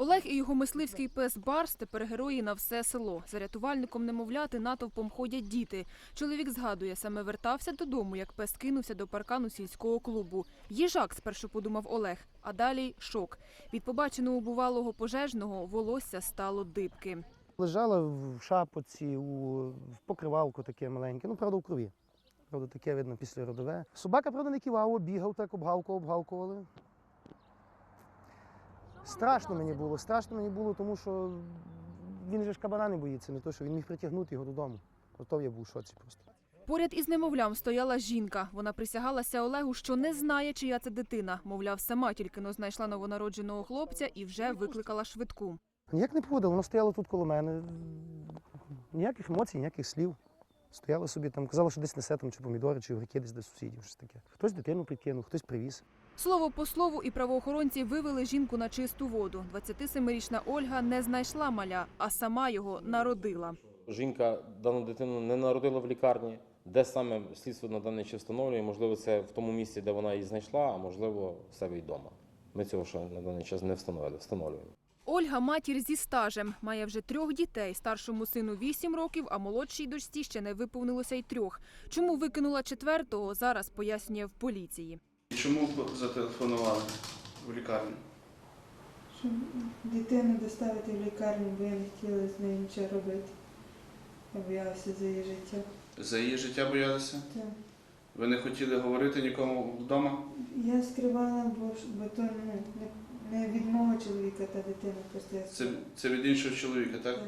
Олег і його мисливський пес Барс тепер герої на все село. За рятувальником немовляти натовпом ходять діти. Чоловік згадує, саме вертався додому, як пес кинувся до паркану сільського клубу. Їжак, спершу подумав Олег, а далі шок. Від побаченого бувалого пожежного волосся стало дибки. Лежала в шапоці, у, покривалку таке маленьке, ну, правда, у крові. Правда, таке видно післяродове. Собака, правда, не кивав, бігав, так обгавкував, обгавкували. Страшно мені було, страшно мені було, тому що він же ж кабана не боїться, не то, що він міг притягнути його додому. Ото я був в шоці просто. Поряд із немовлям стояла жінка. Вона присягалася Олегу, що не знає, чия це дитина. Мовляв, сама тільки но знайшла новонародженого хлопця і вже викликала швидку. Ніяк не поводила, воно стояло тут коло мене. Ніяких емоцій, ніяких слів. Стояла собі там, казала, що десь несе там, чи помідори, чи огірки десь до сусідів, щось таке. Хтось дитину підкинув, хтось привіз. Слово по слову, і правоохоронці вивели жінку на чисту воду. 27-річна Ольга не знайшла маля, а сама його народила. Жінка дану дитину не народила в лікарні. Де саме слідство на даний час встановлює? Можливо, це в тому місці, де вона її знайшла, а можливо, в себе й вдома. Ми цього ще на даний час не встановили. Встановлюємо. Ольга матір зі стажем, має вже трьох дітей. Старшому сину 8 років, а молодшій дочці ще не виповнилося й трьох. Чому викинула четвертого, зараз пояснює в поліції. Чому зателефонували в лікарню? Щоб дитину доставити в лікарню, бо я не хотіла з нею нічого робити. Я боялася за її життя. За її життя боялися? Так. Ви не хотіли говорити нікому вдома? Я скривала, бо, бо то не, не від мого чоловіка та дитина просто я Це, скривала. це від іншого чоловіка, так? Так.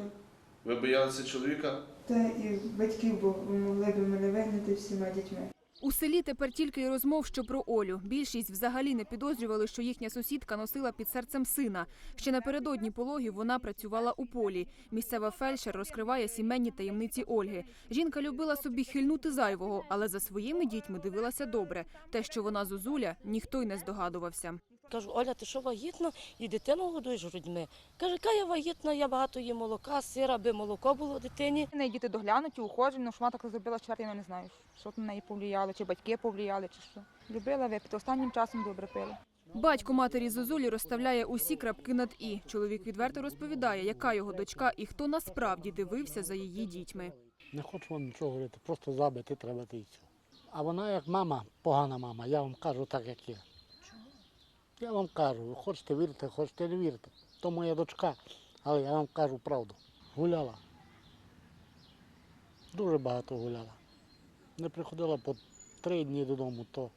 Ви боялися чоловіка? Та і батьків, бо могли б мене вигнати всіма дітьми. У селі тепер тільки й розмов, що про Олю. Більшість взагалі не підозрювали, що їхня сусідка носила під серцем сина. Ще напередодні пологів вона працювала у полі. Місцева фельдшер розкриває сімейні таємниці Ольги. Жінка любила собі хильнути зайвого, але за своїми дітьми дивилася добре. Те, що вона зозуля, ніхто й не здогадувався. Кажу, Оля, ти що вагітна і дитину годуєш грудьми? Каже, яка я вагітна, я багато їм молока, сира, аби молоко було дитині. неї діти доглянуті, ухожені, ну що вона так зробила четвертий, я не знаю, що на неї повлияло, чи батьки повлияли, чи що. Любила випити, останнім часом добре пила. Батько матері Зозулі розставляє усі крапки над і. Чоловік відверто розповідає, яка його дочка і хто насправді дивився за її дітьми. Не хочу вам нічого говорити, просто забити треба та. А вона як мама, погана мама, я вам кажу так, як є. Я вам кажу, ви хочете вірити, хочете не вірити. То моя дочка, але я вам кажу правду. Гуляла. Дуже багато гуляла. Не приходила по три дні додому, то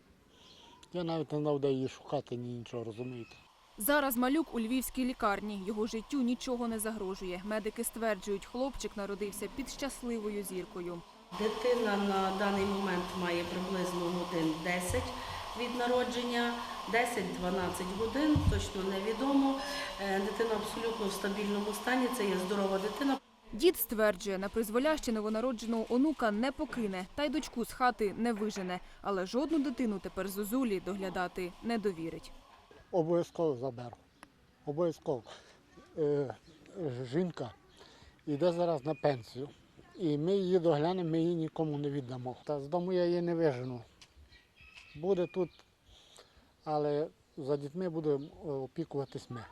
я навіть не знав, де її шукати, ні нічого, розумієте. Зараз малюк у львівській лікарні. Його життю нічого не загрожує. Медики стверджують, хлопчик народився під щасливою зіркою. Дитина на даний момент має приблизно годин 10 від народження, 10-12 годин, точно невідомо. Е, Дитина абсолютно в стабільному стані, це є здорова дитина. Дід стверджує, на призволяще новонародженого онука не покине, та й дочку з хати не вижене. Але жодну дитину тепер Зозулі доглядати не довірить. Обов'язково заберу. Обов'язково. Е, жінка йде зараз на пенсію. І ми її доглянемо, ми її нікому не віддамо. Та з дому я її не вижену. Буде тут, але за дітьми будемо опікуватись ми.